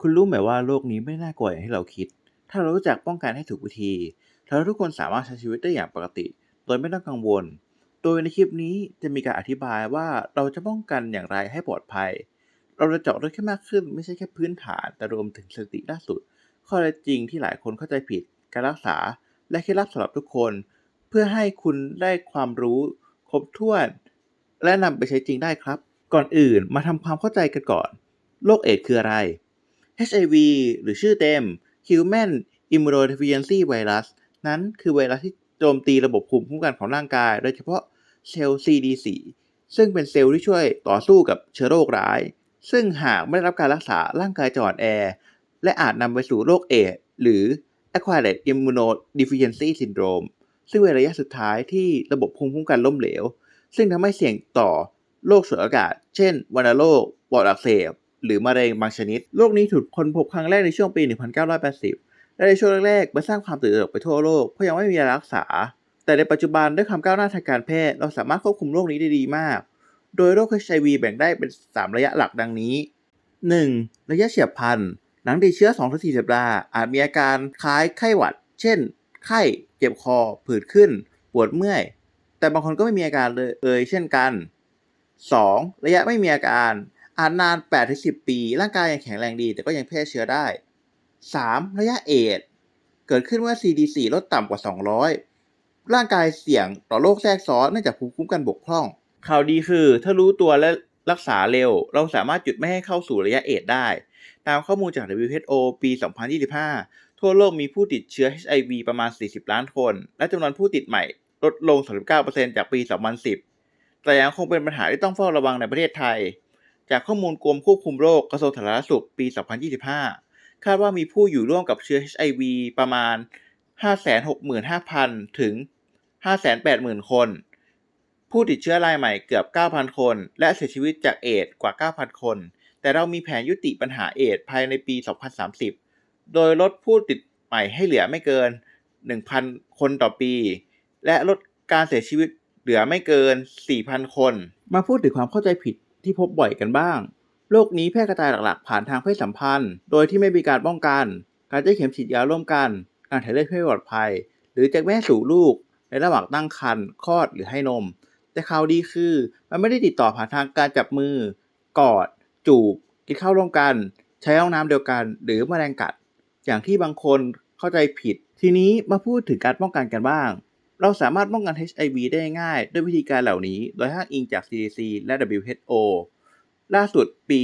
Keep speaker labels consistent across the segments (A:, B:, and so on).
A: คุณรู้ไหมว่าโลกนี้ไม่น่ากลัวอย่างที่เราคิด ถ้าเรารู้จักป้องกันให้ถูกวิธีแล้วทุกคนสามารถใช้ชีวิตได้อย่างปกติ โดยไม่ต้องกังวล โดยในคลิปนี้จะมีการอธิบายว่าเราจะป้องกันอย่างไรให้ปลอดภัย เราจะเจาะลึกแค่มากขึ้น ไม่ใช่แค่พื้นฐาน แต่รวมถึงสติล่าสุด ข้อเท็จจริงที่หลายคนเข้าใจผิด การรักษา และเคล็ดลับสำหรับทุกคน เพื่อให้คุณได้ความรู้ครบถ้วน และนำไปใช้จริงได้ครับ ก่อนอื่นมาทำความเข้าใจกันก่อน โรคเอดส์คืออะไร HIV หรือชื่อเต็ม Human Immunodeficiency Virus นั้นคือไวรัสที่โจมตีระบบภูมิคุ้มกันของร่างกาย โดยเฉพาะเซลล์ CD4 ซึ่งเป็นเซลล์ที่ช่วยต่อสู้กับเชื้อโรคร้าย ซึ่งหากไม่ได้รับการรักษาร่างกายจะอ่อนแอ และอาจนำไปสู่โรคเอดส์หรือ Acquired Immunodeficiency Syndrome ซึ่งเป็นระยะสุดท้ายที่ระบบภูมิคุ้มกันล้มเหลว ซึ่งทำให้เสี่ยงต่อโรคฉวยโอกาสเช่นวัณโรคปอดอักเสบ หรือมะเร็งบางชนิด โรคนี้ถูกค้นพบครั้งแรกในช่วงปี 1980 และในช่วงแรกๆมันสร้างความตื่นตระหนกไปทั่วโลกเพราะยังไม่มียารักษา แต่ในปัจจุบันด้วยความก้าวหน้าทางการแพทย์เราสามารถควบคุมโรคนี้ได้ดีมาก โดยโรค HIV แบ่งได้เป็น 3 ระยะหลักดังนี้ 1. ระยะเฉียบพลันหลังติดเชื้อ 2-4 สัปดาห์อาจมีอาการคล้ายไข้หวัด เช่น ไข้ เจ็บคอ ผื่นขึ้น ปวดเมื่อย แต่บางคนก็ไม่มีอาการเลยเอยเช่นกัน 2. ระยะไม่มีอาการ อาจนาน 8-10 ปี ร่างกายยังแข็งแรงดี แต่ก็ยังแพร่เชื้อได้ 3. ระยะเอดเกิดขึ้นเมื่อ CD4 ลดต่ำกว่า 200 ร่างกายเสี่ยงต่อโรคแทรกซ้อนเนื่องจากภูมิคุ้มกันบกพร่อง ข่าวดีคือ ถ้ารู้ตัวและรักษาเร็ว เราสามารถหยุดไม่ให้เข้าสู่ระยะเอดได้ ตามข้อมูลจาก WHO ปี 2025 ทั่วโลกมีผู้ติดเชื้อ HIV ประมาณ 40 ล้านคน และจำนวนผู้ติดใหม่ลดลง 39%จากปี 2010 แต่ยังคงเป็นปัญหาที่ต้องเฝ้าระวังในประเทศไทย จากข้อมูลกรมควบคุมโรคกระทรวงสาธารณสุขปี 2025 คาดว่ามีผู้อยู่ร่วมกับเชื้อ HIV ประมาณ 565,000 ถึง 580,000 คน ผู้ติดเชื้อรายใหม่เกือบ 9,000 คน และเสียชีวิตจากเอดส์กว่า 9,000 คน แต่เรามีแผนยุติปัญหาเอดส์ภายในปี 2030 โดยลดผู้ติดใหม่ให้เหลือไม่เกิน 1,000 คนต่อปี และลดการเสียชีวิตเหลือไม่เกิน 4,000 คน มาพูดถึงความเข้าใจผิด ที่พบบ่อยกันบ้าง โรคนี้แพร่กระจายหลักๆ ผ่านทางเพศสัมพันธ์ โดยที่ไม่มีการป้องกัน การใช้เข็มฉีดยาร่วมกัน การถ่ายเลือดเพื่อปลอดภัย หรือจากแม่สู่ลูก ในระหว่างตั้งครรภ์คลอดหรือให้นม แต่ข่าวดีคือ มันไม่ได้ติดต่อผ่านทางการจับมือ กอด จูบ กินข้าวร่วมกัน ใช้ห้องน้ำเดียวกัน หรือแมลงกัด อย่างที่บางคนเข้าใจผิด ทีนี้มาพูดถึงการป้องกันกันบ้าง เราสามารถป้องกัน HIV ได้ง่ายด้วยวิธีการเหล่านี้ โดยอ้างอิงจาก CDC และ WHO ล่าสุดปี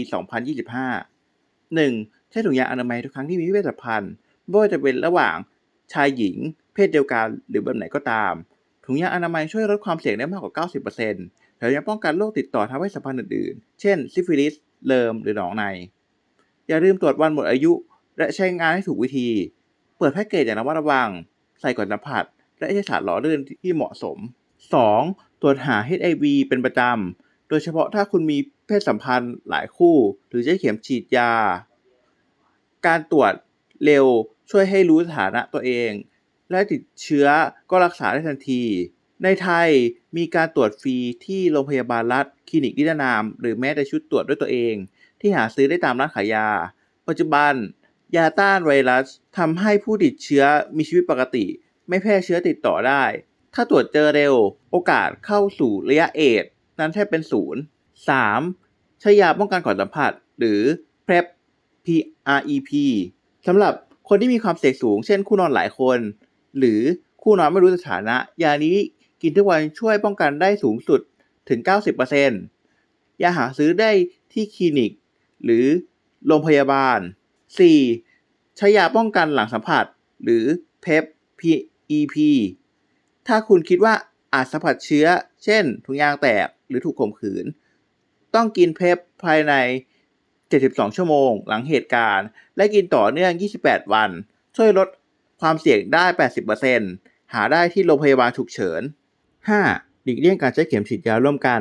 A: 2025 1. ใช้ถุงยางอนามัยทุกครั้งที่มีเพศสัมพันธ์ไม่ว่าจะเป็นระหว่างชายหญิง เพศเดียวกันหรือแบบไหนก็ตาม ถุงยางอนามัยช่วยลดความเสี่ยงได้มากกว่า 90%แถมยังป้องกันโรคติดต่อทางเพศสัมพันธ์อื่นๆ เช่น ซิฟิลิส เลิมหรือหนองใน อย่าลืมตรวจวันหมดอายุ และใช้งานให้ถูกวิธี เปิดแพ็กเกจอย่างระมัดระวัง ใส่ก่อนสัมผัส และใช้สารหล่อลื่นที่เหมาะสม 2. ตรวจหา HIV เป็นประจำ โดยเฉพาะถ้าคุณมีเพศสัมพันธ์หลายคู่ หรือใช้เข็มฉีดยา การตรวจเร็วช่วยให้รู้สถานะตัวเอง และติดเชื้อก็รักษาได้ทันที ในไทยมีการตรวจฟรีที่โรงพยาบาลรัฐ คลินิกนิรนาม หรือแม้แต่ชุดตรวจด้วยตัวเอง ที่หาซื้อได้ตามร้านขายยา ปัจจุบัน ยาต้านไวรัสทำให้ผู้ติดเชื้อมีชีวิตปกติ ไม่แพร่เชื้อติดต่อได้ ถ้าตรวจเจอเร็ว โอกาสเข้าสู่ระยะเอดนั้นแทบเป็นศูนย์ 3. ใช้ยาป้องกันก่อนสัมผัส หรือ PrEP PrEP สำหรับคนที่มีความเสี่ยงสูง เช่นคู่นอนหลายคน หรือคู่นอนไม่รู้สถานะ ยานี้กินทุกวันช่วยป้องกันได้สูงสุดถึง 90%ยาหาซื้อได้ที่คลินิก หรือโรงพยาบาล 4. ใช้ยาป้องกันหลังสัมผัส หรือ PEP EP. ถ้าคุณคิดว่าอาจสัมผัสเชื้อ เช่นถุงยางแตกหรือถูกข่มขืน ต้องกินเพปภายใน 72 ชั่วโมง หลังเหตุการณ์ และกินต่อเนื่อง 28 วัน ช่วยลดความเสี่ยงได้ 80%หาได้ที่โรงพยาบาลฉุกเฉิน 5. หลีกเลี่ยงการใช้เข็มฉีดยาร่วมกัน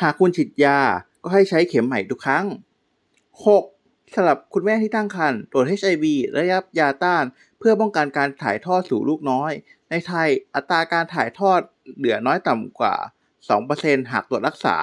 A: หากคุณฉีดยาก็ให้ใช้เข็มใหม่ทุกครั้ง 6. สำหรับคุณแม่ที่ตั้งครรภ์ตรวจ HIV และรับยาต้าน เพื่อป้องกันการถ่ายทอดสู่ลูกน้อย ในไทยอัตราการถ่ายทอดเหลือน้อยต่ำกว่า 2%หากตรวจรักษา